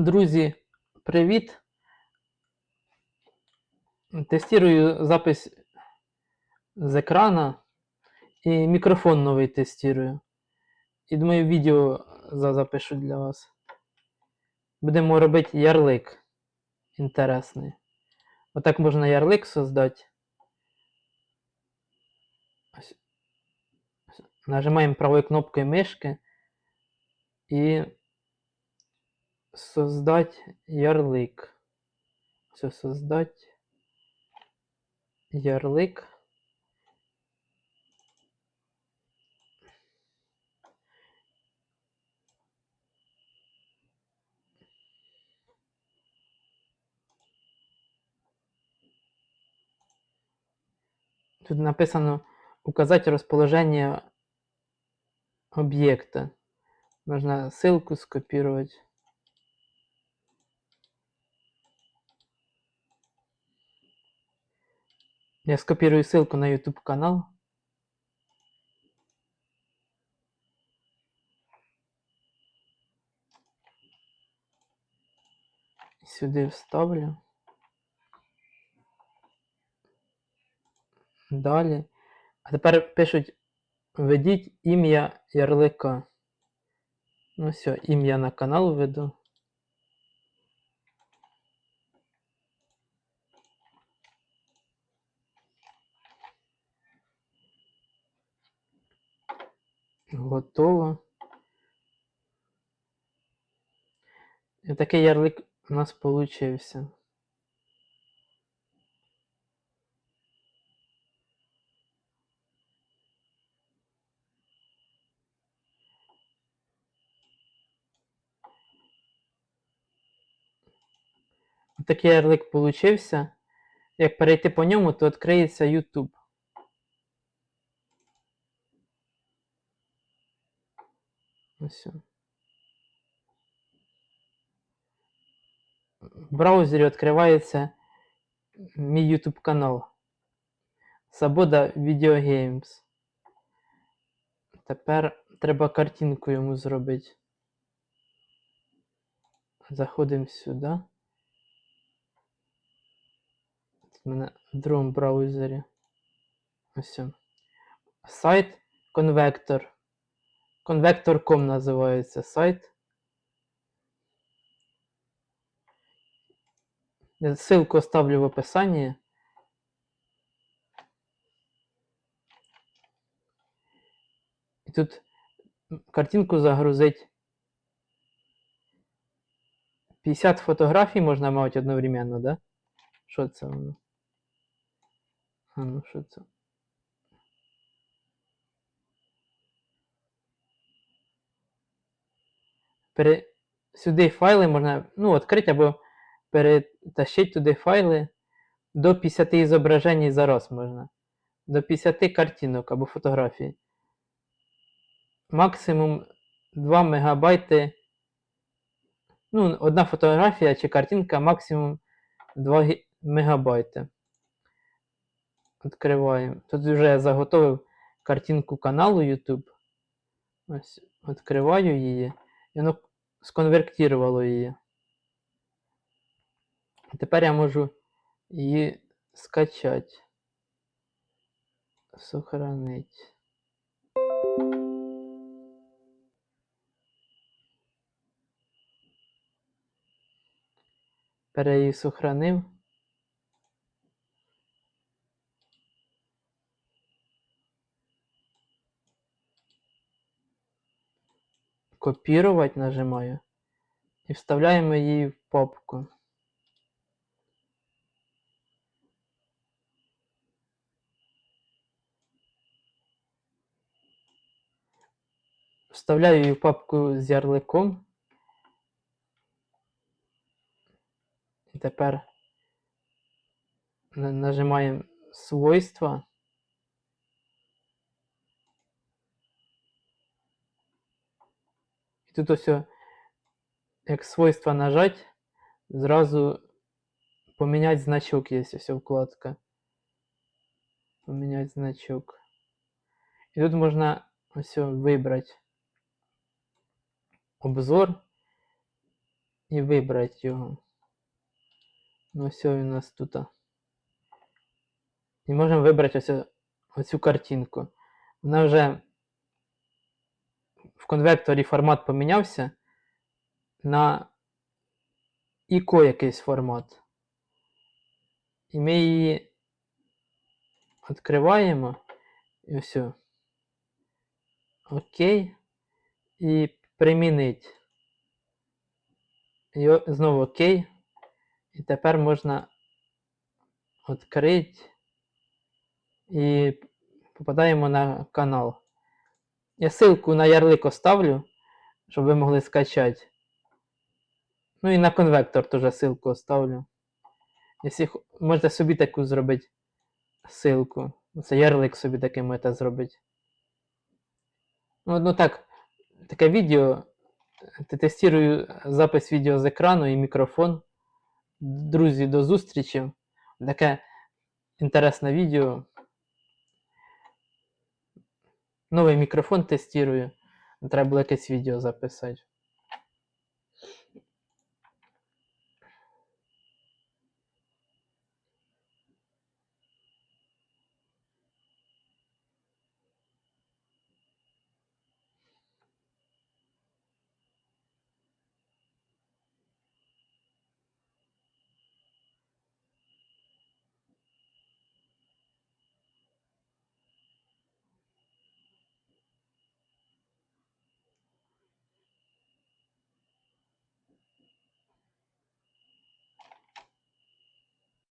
Друзі, привіт! Тестую запис з екрана і мікрофон новий тестую. І думаю, відео запишу для вас. Будемо робити ярлик інтересний. Отак можна ярлик создати. Нажимаємо правою кнопкою мишки і создать ярлик. Все, создать ярлик. Тут написано указать расположение объекта. Можно ссылку скопировать. Я скопирую ссылку на YouTube канал. Сюди вставлю. Далі. А тепер пишуть введіть ім'я ярлика. Ну все, ім'я на канал введу. Готово. І такий ярлик у нас получився. Такий ярлик получився. Як перейти по ньому, то відкриється YouTube. Ось. В браузері відкривається мій YouTube канал. Свобода Video Games. Тепер треба картинку йому зробити. Заходимо сюди. Тут в мене в другому браузері. Ось. Сайт Конвектор. Convector.com називається сайт. Ссылку оставлю в описании. І тут картинку загрузить. 50 фотографій можна мати одновременно, да? Що це воно? А ну що це? Пере... Сюди файли можна ну, відкрити або перетащити туди файли до 50 зображень за раз можна. До 50 картинок або фотографій. Максимум 2 мегабайти. Ну, одна фотографія чи картинка максимум 2 гі- мегабайти. Відкриваємо. Тут вже я заготовив картинку каналу YouTube. Ось, відкриваю її. Воно сконвертувало її. Тепер я можу її скачати. Сохранить. Тепер я її сохранив. Копірувати нажимаю. І вставляємо її в папку. Вставляю її в папку з ярликом. І тепер на- нажимаємо свойства. І тут ось, як свойства нажать, зразу поміняти значок є ось вкладка. Поміняти значок. І тут можна ось вибрати обзор і вибрати його. Ну, ось у нас тут. І можемо вибрати ось оцю картинку. Вона вже в конвекторі формат помінявся на іко якийсь формат. І ми її відкриваємо. І все. Окей. І примінить. І знову окей. І тепер можна відкрити і попадаємо на канал. Я ссылку на ярлик оставлю, щоб ви могли скачати. Ну і на конвектор теж ссылку оставлю. Якщо хо- можете собі таку зробити ссылку. Це ярлик собі такий можете зробити. Ну, ну так, таке відео. Те- Тестую запис відео з екрану і мікрофон. Друзі, до зустрічі. Таке інтересне відео. Новий мікрофон тестирую. Треба було якесь відео записати.